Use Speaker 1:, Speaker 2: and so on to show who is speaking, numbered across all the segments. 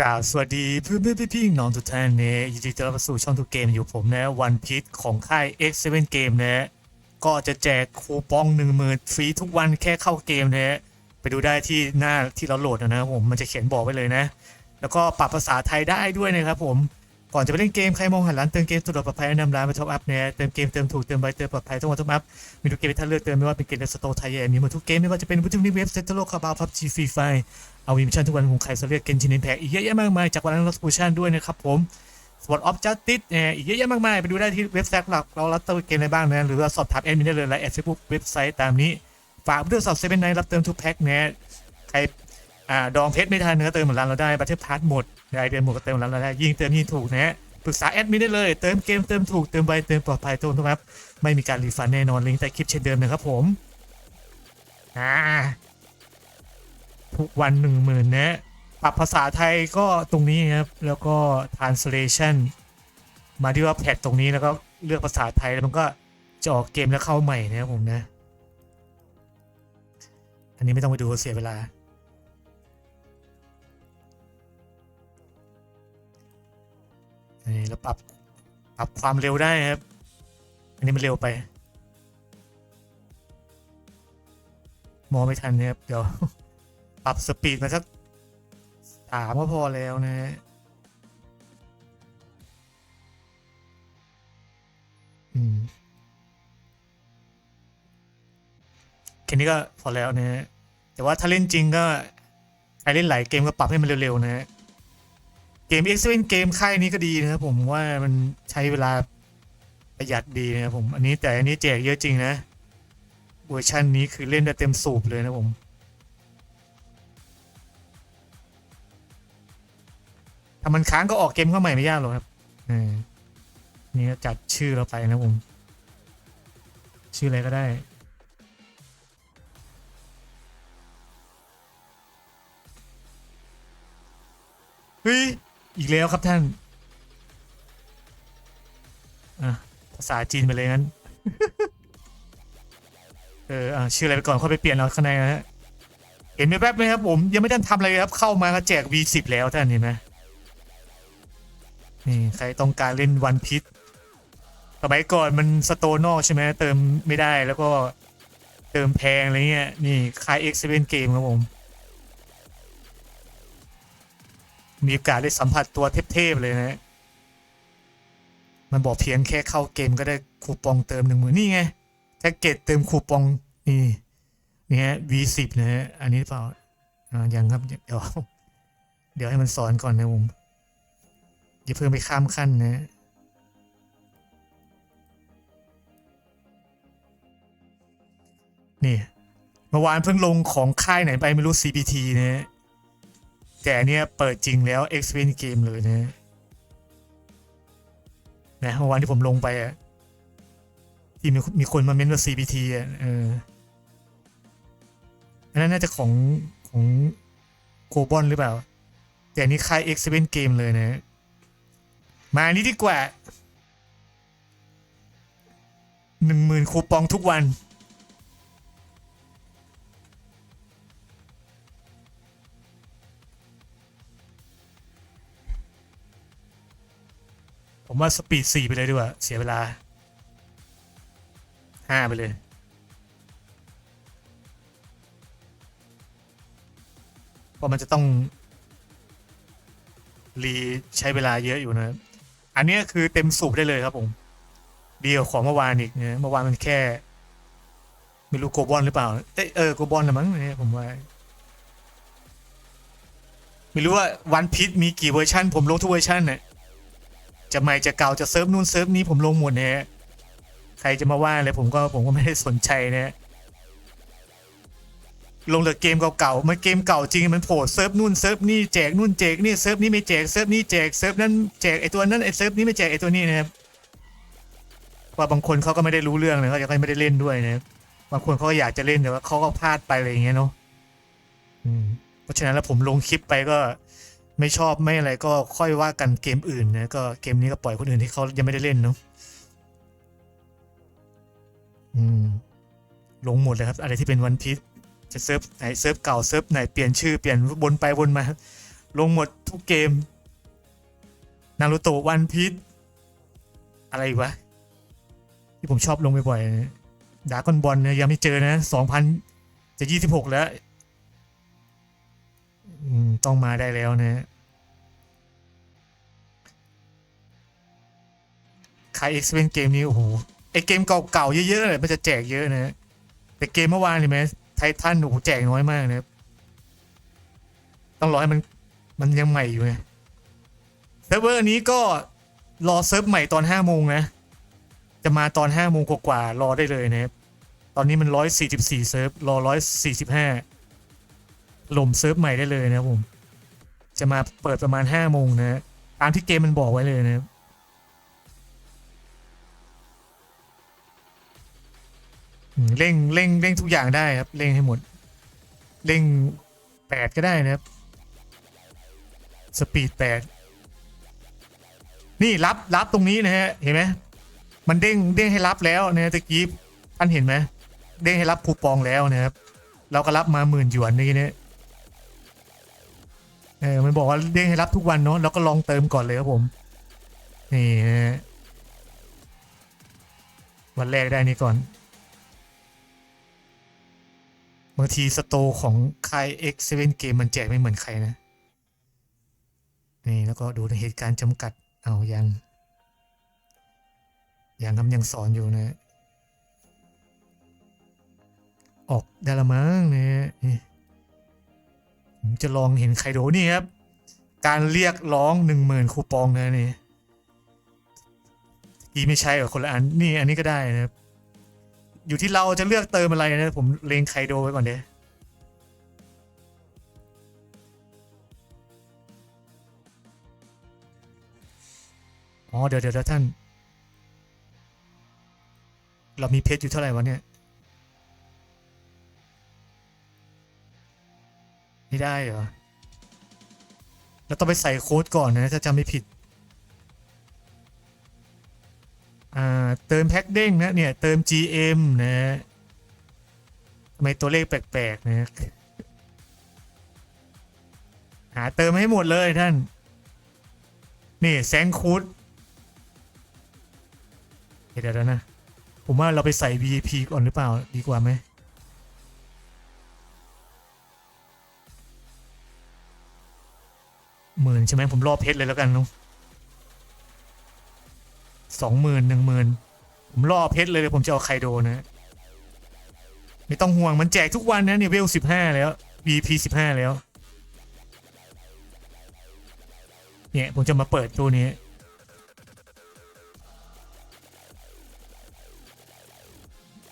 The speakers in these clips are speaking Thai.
Speaker 1: กราบสวัสดีเพื่อนเพื่อนพี่ๆน้องทุกท่านเนี่ยยินดีต้อนรับสู่ช่องทุกเกมอยู่ผมนะวันพิษของค่าย X7 Game นะก็จะแจกคูปอง1 0,000ฟรีทุกวันแค่เข้าเกมนะไปดูได้ที่หน้าที่เราโหลดนะผมมันจะเขียนบอกไว้เลยนะ แล้วก็ปรับภาษาไทยได้ด้วยนะครับผม ก่อนจะไปเล่นเกม ใครมองหันหลังเติมเกมสะดวกปลอดภัยแนะนำร้านมาท็อปอัพเนี่ยเติมเกมเติมถูกเติมไวเติมปลอดภัยทุกวันทุกอัพ มีทุกเกมให้ท่านเลือกเติมไม่ว่าเป็นเกมในสโตร์ไทยมีหมดทุกเกม ไม่ว่าจะเป็นวิทยุเว็บเซ็นทรัลคาบาวพับจีฟรีไฟเอาวิมชั่นทุกวันของใครจะเลือกเกมชินแพกอีกเยอะแยะมากมายจากวันนั้นรัสปูชันด้วยนะครับผมสปอร์ตออฟจัสติสเนี่ยอีกเยอะแยะมากมายไปดูได้ที่เว็บไซต์หลักเรารับเติมเกมอะไรบ้างนะหรือว่าสอบถามแอดมินได้เลยไลน์แอดเฟซบุ๊กเว็บไซต์ตามนี้ฝากด้วยสอบเซเว่นไนรับเติมทุกแพ็คเนี่ยใคร อ่าดองเพชรไม่ทันก็เติมเหมือนร้านเราได้บัตเทอร์พาร์ทหมดได้เดือนหมดก็เติมเหมือนร้านเราได้ยิ่งเติมยิ่งถูกนะฮะปรึกษาแอดมินได้เลยเติมเกมเติมถูกเติมไวเติมปลอดภัยทุกครับไม่มีการรีฟันแน่นอนลิงก์ใต้คลิปเช่นเดิมนะครับผมอ่าทุกวันหนึ่งหมื่นนะปรับภาษาไทยก็ตรงนี้ครับแล้วก็ translation มาที่ว่าแพทตรงนี้แล้วก็เลือกภาษาไทยแล้วมันก็จะออกเกมแล้วเข้าใหม่นะครับผมนะ อันนี้ไม่ต้องไปดูเสียเวลา นี่แล้วปรับปรับความเร็วได้ครับ อันนี้มันเร็วไป มองไม่ทันนะครับ เดี๋ยว ปรับสปีดมาสักสามก็พอแล้วนะฮะอืมแค่นี้ก็พอแล้วนะฮะแต่ว่าถ้าเล่นจริงก็ใครเล่นหลายเกมก็ปรับให้มันเร็วๆนะฮะ เกม X 7เกมค่ายนี้ก็ดีนะครับผมว่ามันใช้เวลาประหยัดดีนะครับผมอันนี้แต่อันนี้แจกเยอะจริงนะเวอร์ชันนี้คือเล่นได้เต็มสูบเลยนะผมถ้ามันค้างก็ออกเกมเข้าใหม่ไม่ยากหรอกครับนี่จัดชื่อเราไปนะผม ชื่ออะไรก็ได้ เฮ้ย อีกแล้วครับท่าน อะ ภาษาจีนไปเลยงั้น เออ อะ ชื่ออะไรไปก่อนค่อยไปเปลี่ยนเอาข้างในนะฮะ เห็นไหมแป๊บไหมครับผม ยังไม่ได้ทำอะไรเลยครับ เข้ามาก็แจก V10 แล้วท่านเห็นไหมนี่ใครต้องการเล่นวันพิษสมัยก่อนมันสโตนอกใช่ไหมเติมไม่ได้แล้วก็เติมแพงอะไรเงี้ย นี่คาย X7 เกมครับผม มีโอกาสได้สัมผัสตัวเทพๆเลยนะ มันบอกเพียงแค่เข้าเกมก็ได้คูปองเติมหนึ่งหมื่นนี่ไงแท็กเก็ตเติมคูปองนี่นี่ฮะ V10 นะฮะอันนี้เปล่าอ่ายังครับเดี๋ยวเดี๋ยวให้มันสอนก่อนนะผมอย่าเพิ่งไปข้ามขั้นนะนี่เมื่อวานเพิ่งลงของค่ายไหนไปไม่รู้ CPT นะฮะ แต่อันเนี้ยเปิดจริงแล้ว Experience Game เลยนะนะวานที่ผมลงไปอะที่มีมีคนมาเม้นว่า CPT อะเอออันนั้นน่าจะของของโกบอนหรือเปล่า แต่นี้ค่าย Experience Game เลยนะ มาอันนี้ดีกว่าหนึ่งหมื่นคูปองทุกวัน ว่าสปีดสี่ไปเลยดีกว่า เสียเวลาห้าไปเลย เพราะมันจะต้อง รีใช้เวลาเยอะอยู่นะ อันนี้คือเต็มสูบได้เลยครับผม เดีกว่าของเมื่อวานอีกเนี่ยเมื่อวานมันแค่ ไม่รู้โกบอลหรือเปล่า เอเออโกบอลละมั้งเนี่ยผมว่าไม่รู้ว่าวันพิษมีกี่เวอร์ชันผมลงทุกเวอร์ชันเนี่ย จะใหม่จะเก่าจะเซิร์ฟนู่นเซิร์ฟนี้ผมลงหมดนะฮะใครจะมาว่าอะไรผมก็ผมก็ไม่ได้สนใจนะฮะลงแต่เกมเก่าๆมันเกมเก่าจริงมันโผล่เซิร์ฟนู่นเซิร์ฟนี่แจกนู่นแจกนี่เซิร์ฟนี้ไม่แจกเซิร์ฟนี้แจกเซิร์ฟนั้นแจกไอตัวนั้นไอเซิร์ฟนี้ไม่แจกไอตัวนี้นะครับว่าบางคนเขาก็ไม่ได้รู้เรื่องเลยเขาจะไม่ได้เล่นด้วยนะบบางคนเขาก็อยากจะเล่นแต่ว่าเขาก็พลาดไปอะไรอย่างเงี้ยเนาะอืมเพราะฉะนั้นแล้วผมลงคลิปไปก็ ไม่ชอบไม่อะไรก็ค่อยว่ากันเกมอื่นนะก็เกมนี้ก็ปล่อยคนอื่นที่เขายังไม่ได้เล่นเนาะอืมลงหมดเลยครับ อะไรที่เป็นวันพีชจะเซิร์ฟไหนเซิร์ฟเก่าเซิร์ฟไหนเปลี่ยนชื่อเปลี่ยนวนไปวนมา ลงหมดทุกเกมนารูโตะวันพีชอะไรอีกวะ ที่ผมชอบลงบ่อยๆดากอนบอลเนี่ยยังไม่เจอนะสองพันจะยี่สิบหกแล้ว ต้องมาได้แล้วนะ ขายเอ็กซ์เพนเกมนี้ โอ้โห ไอเกมเก่าๆ เยอะๆเลยมันจะแจกเยอะนะ แต่เกมเมื่อวานเห็นไหมไททันโอ้โหแจกน้อยมากนะต้องรอให้มันมันยังใหม่อยู่ไงเซิร์ฟเวอร์นี้ก็รอเซิร์ฟใหม่ตอนห้าโมงนะ จะมาตอนห้าโมงกว่าๆรอได้เลยนะครับ ตอนนี้มันร้อยสี่สิบสี่เซิร์ฟรอร้อยสี่สิบห้า หล่มเซิร์ฟใหม่ได้เลยนะครับผม จะมาเปิดประมาณห้าโมงนะตามที่เกมมันบอกไว้เลยนะครับเร่งเร่งเร่งทุกอย่างได้ครับเร่งให้หมด เร่งแปดก็ได้นะครับ สปีดแปดนี่รับรับตรงนี้นะฮะเห็นไหมมันเด้งเด้งให้รับแล้วนะฮะตะกี้ท่านเห็นไหมเด้งให้รับคูปองแล้วนะครับ เราก็รับมาหมื่นหยวนนี่เนี่ย เออมันบอกว่าเด้งให้รับทุกวันเนาะเราก็ลองเติมก่อนเลยครับผม นี่ฮะวันแรกได้นี่ก่อนบางทีสโตของค่าย X7 เกมมันแจกไม่เหมือนใครนะ นี่แล้วก็ดูในเหตุการณ์จำกัดเอายัง ยังกำยังสอนอยู่นะ ออกได้ละมั้งเนี่ยนี่ ผมจะลองเห็นใคโดนี่ครับ การเรียกร้องหนึ่งหมื่นคูปองนะนี่อีไม่ใช่เหรอคนละอันนี่อันนี้ก็ได้นะครับ อยู่ที่เราจะเลือกเติมอะไรนะผมเลงไคโดไว้ก่อนเด้อ๋อเดี๋ยวเดี๋ยวเดี๋ยวท่าน เรามีเพชรอยู่เท่าไหร่วะเนี่ย ไม่ได้เหรอเราต้องไปใส่โค้ดก่อนนะถ้าจำไม่ผิด อ่า เติมแพ็คเด้งนะเนี่ย เติม GM นะทำไมตัวเลขแปลกๆนะ หาเติมให้หมดเลยท่าน นี่แซงคูดเดี๋ยวเดี๋ยวนะ ผมว่าเราไปใส่ VIP ก่อนหรือเปล่าดีกว่าไหม หมื่นใช่ไหมผมรอเพชรเลยแล้วกันเนาะสองหมื่นหนึ่งหมื่นผมรอเพชรเลยเดี๋ยผมจะเอาไคโดนะไม่ต้องห่วงมันแจกทุกวันนะเนี่ยเวลสิบห้าแล้ว VP สิบห้าแล้ว เนี่ยผมจะมาเปิดตัวนี้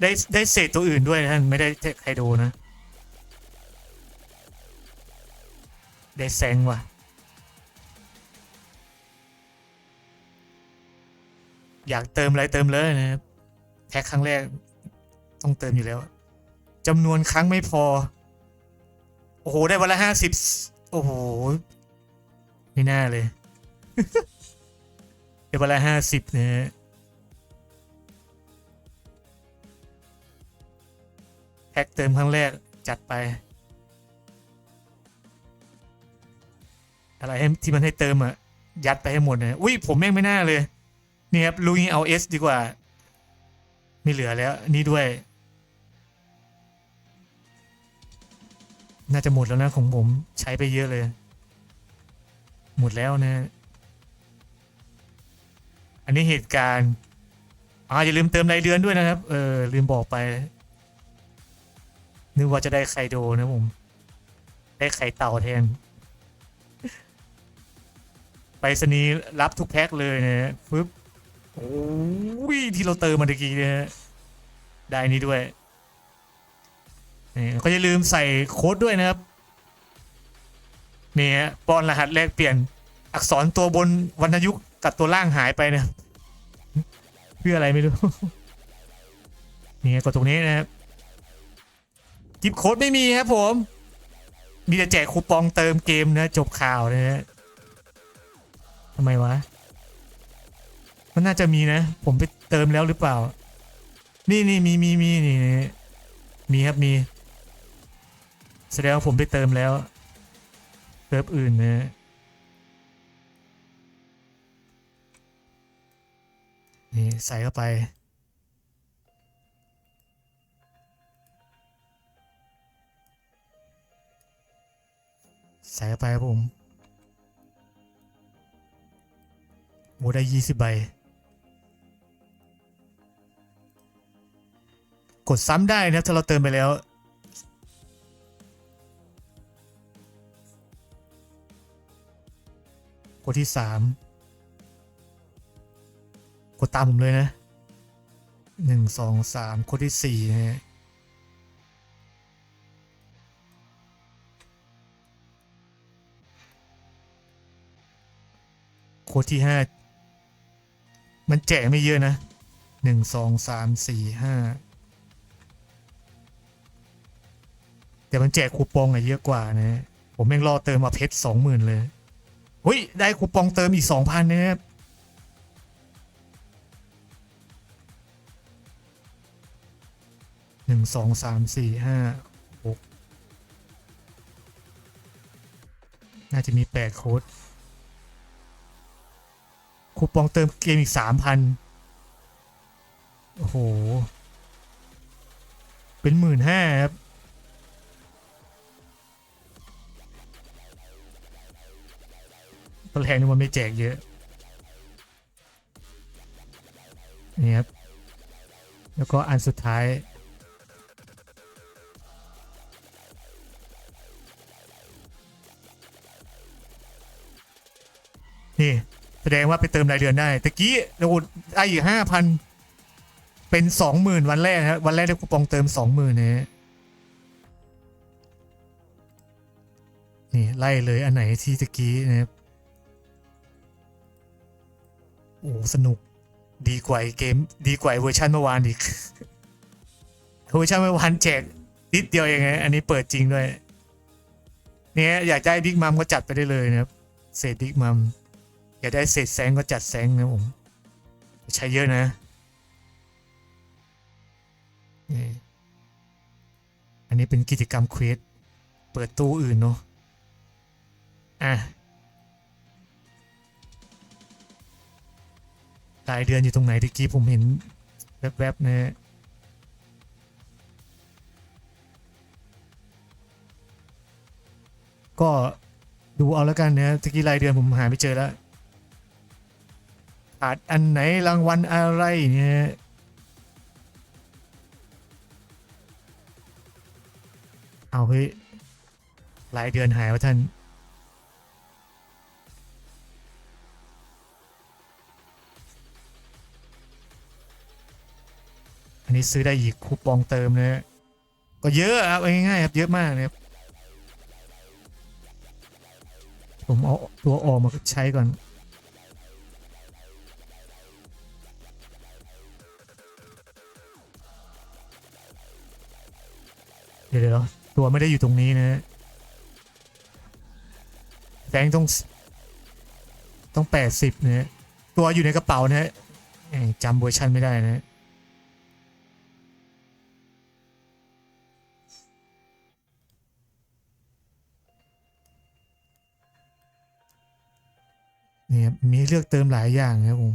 Speaker 1: ได้ได้เศษตัวอื่นด้วยนะท่านไม่ได้แค่ไคโดนะ ได้แซงว่ะ อยากเติมอะไรเติมเลยนะครับแพ็คครั้งแรก ต้องเติมอยู่แล้วจำนวนครั้งไม่พอ โอ้โห ได้วันละห้าสิบโอ้โห ไม่น่าเลยได้วันละห้าสิบนะฮะแพ็คเติมครั้งแรกจัดไป อะไรให้ที่มันให้เติมอะยัดไปให้หมดนะอุ้ยผมแม่งไม่น่าเลย นี่ครับลุยเอาเอสดีกว่า ไม่เหลือแล้ว นี่ด้วย น่าจะหมดแล้วนะของผมใช้ไปเยอะเลย หมดแล้วนะ อันนี้เหตุการณ์อ่าอย่าลืมเติมรายเดือนด้วยนะครับ เออ ลืมบอกไป นึกว่าจะได้ไข่โดนะผม ได้ไข่เต่าแทนไปสนีรับทุกแพ็คเลยนะปึ๊บ อ้ยที่เราเติมมาตะกี้เนี่ยได้นี่ด้วยนี่ก็อย่าลืมใส่โค้ดด้วยนะครับนี่ฮะป้อนรหัสแลกเปลี่ยนอักษรตัวบนวรรณยุกต์กับตัวล่างหายไปนะเพื่ออะไรไม่รู้นี่กดตรงนี้นะครับกิฟโค้ดไม่มีครับผม มีแต่แจกคูปองเติมเกมนะ จบข่าวนะฮะทำไมวะ มันน่าจะมีนะ ผมไปเติมแล้วหรือเปล่า นี่นี่มีมีมีนี่นี่มีครับมี แสดงว่าผมไปเติมแล้วเซิร์ฟอื่นนะนี่ใส่เข้าไป ใส่เข้าไปครับผมโมได้ยี่สิบใบ กดซ้ำได้นะครับถ้าเราเติมไปแล้ว กดที่สามกดตามผมเลยนะหนึ่งสองสามกดที่สี่นะฮะโค้ดที่ห้ามันแจกไม่เยอะนะหนึ่งสองสามสี่ห้า แต่มันแจกคูปองอะเยอะกว่านะ ผมแม่งรอเติมมาเพชรสองหมื่นเลยหุ้ยได้คูปองเติมอีกสองพันนะครับหนึ่งสองสามสี่ห้าหกน่าจะมีแปดโค้ดคูปองเติมเกมอีกสามพันโอ้โห เป็นหมื่นห้าครับ ตอนแรกนึกว่าไม่แจกเยอะ นี่ครับ แล้วก็อันสุดท้าย นี่ แสดงว่าไปเติมรายเดือนได้ตะกี้เราได้อีกห้าพันเป็นสองหมื่นวันแรกครับวันแรกได้คูปองเติมสองหมื่นนะฮะนี่ ไล่เลยอันไหนที่ตะกี้นะครับ โอ้สนุก ดีกว่าเกม ดีกว่าเวอร์ชันเมื่อวานอีก เวอร์ชันเมื่อวานแจกนิดเดียวเองไงอันนี้เปิดจริงด้วย เนี่ยอยากได้บิ๊กมัมก็จัดไปได้เลยนะครับ เศษบิ๊กมัม อยากได้เศษแซงก็จัดแซงนะผม ใช้เยอะนะนี่อันนี้เป็นกิจกรรมเควส เปิดตู้อื่นเนาะ อะ รายเดือนอยู่ตรงไหนตะกี้ผมเห็นแวบๆนะฮะก็ดูเอาแล้วกันนะตะกี้รายเดือนผมหาไม่เจอแล้วขาดอันไหนรางวัลอะไรเนี่ยเอาเฮ้ยรายเดือนหายวะท่าน นี้ซื้อได้อีกคูปองเติมนะฮะก็เยอะครับเอาง่ายๆครับเยอะมากนะครับผมเอาตัวออกมาใช้ก่อน เดี๋ยวเดี๋ยวตัวไม่ได้อยู่ตรงนี้นะแบงต้องต้องแปดสิบนะฮะตัวอยู่ในกระเป๋านะฮะเอ้ยจำเวอร์ชันไม่ได้นะ มีเลือกเติมหลายอย่างนะครับผม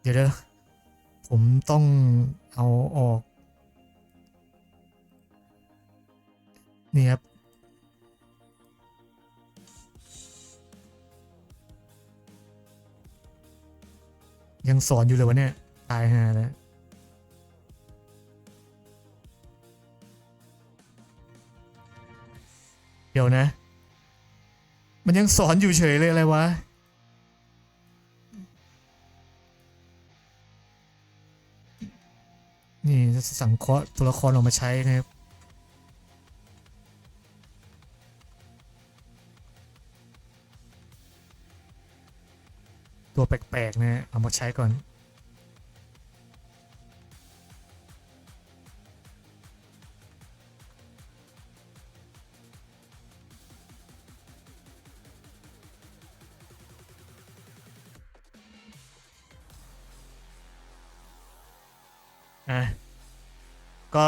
Speaker 1: เดี๋ยวเดี๋ยวผมต้องเอาออก นี่ครับ ยังสอนอยู่เลยวะเนี่ย ตายฮาแล้วเดี๋ยวนะ มันยังสอนอยู่เฉยเลยอะไรวะ นี่สังเคราะห์ตัวละครออกมาใช้นะครับ ตัวแปลกๆนะเอามาใช้ก่อนะก็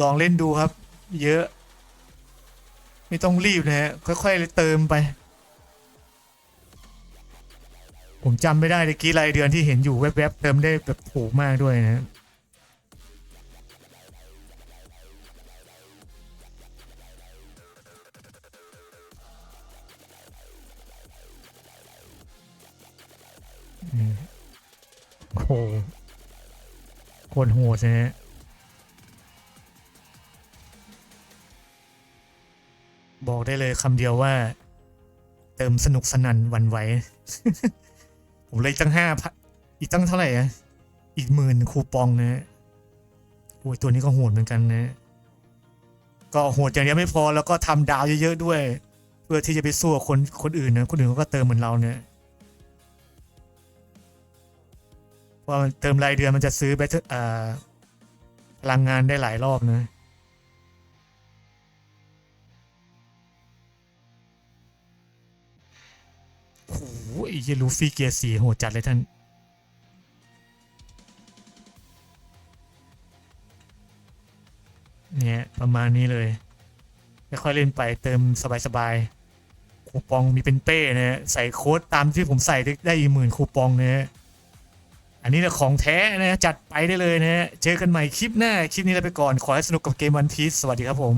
Speaker 1: ลองเล่นดูครับ เยอะ ไม่ต้องรีบนะฮะค่อยๆเติมไป ผมจำไม่ได้ตะกี้รายเดือนที่เห็นอยู่แวบๆเติมได้แบบถูกมากด้วยนะโอ้ คตรโหดนะฮะบอกได้เลยคำเดียวว่า เติมสนุกสนันวันไหว ผมเลยตั้งห้าอีกตั้งเท่าไหร่อะอีกหมื่นคูปองนะโอ้ยตัวนี้ก็โหดเหมือนกันนะ ก็โหดอย่างเดียวไม่พอแล้วก็ทำดาวเยอะๆด้วย เพื่อที่จะไปสู้กับคนคนอื่นนะคนอื่นเขาก็เติมเหมือนเราเนี่ย เพรามันเติมรายเดือนมันจะซื้อแบตเตอร์อ่าพลังงานได้หลายรอบนะโอ้โอ้เหี้ยลูฟี่เกียร์สีโหดจัดเลยท่านเนี่ยประมาณนี้เลยค่อยเล่นไปเติมสบายๆคูปองมีเป็นเป้นะใส่โค้ดตามที่ผมใส่ได้อีกหมื่นคูปองเนะฮะ อันนี้นะของแท้นะฮะจัดไปได้เลยนะฮะเจอกันใหม่คลิปหน้า คลิปนี้ลาไปก่อน ขอให้สนุกกับเกมวันพีซสวัสดีครับผม